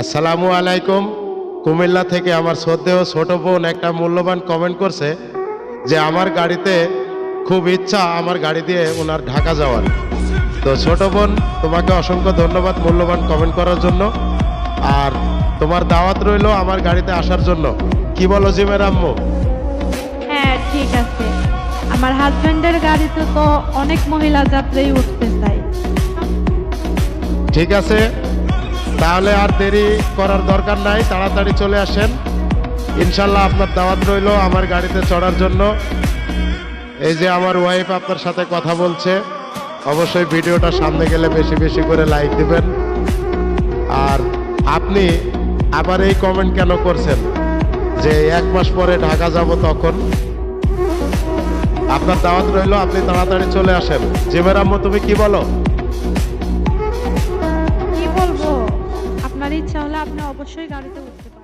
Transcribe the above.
আসসালামু আলাইকুম। কুমিল্লা থেকে আমার শ্রদ্ধেয় ছোট বোন একটা মূল্যবান কমেন্ট করছে যে আমার গাড়িতে খুব ইচ্ছা আমার গাড়ি দিয়ে ওনার ঢাকা যাওয়ার। তো ছোট বোন তোমাকে অসংখ্য ধন্যবাদ মূল্যবান কমেন্ট করার জন্য। আর তোমার দাওয়াত রইল আমার গাড়িতে আসার জন্য। কি বলো জিমের আম্মু? হ্যাঁ ঠিক আছে। আমার হাজবেন্ডের গাড়িতে তো অনেক মহিলা যাত্রী উঠতে চাই ঠিক আছে। তাহলে আর দেরি করার দরকার নাই, তাড়াতাড়ি চলে আসেন। ইনশাল্লাহ আপনার দাওয়াত রইল আমার গাড়িতে চড়ার জন্য। এই যে আমার ওয়াইফ আপনার সাথে কথা বলছে, অবশ্যই ভিডিওটা সামনে গেলে বেশি বেশি করে লাইক দিবেন। আর আপনি আবার এই কমেন্ট কেন করছেন? যে এক মাস পরে ঢাকা যাব তখন। আপনার দাওয়াত রইল, আপনি তাড়াতাড়ি চলে আসেন। জিমের আম্মু, তুমি কি বলো? আপনি অবশ্যই গাড়িতে উঠতে পারেন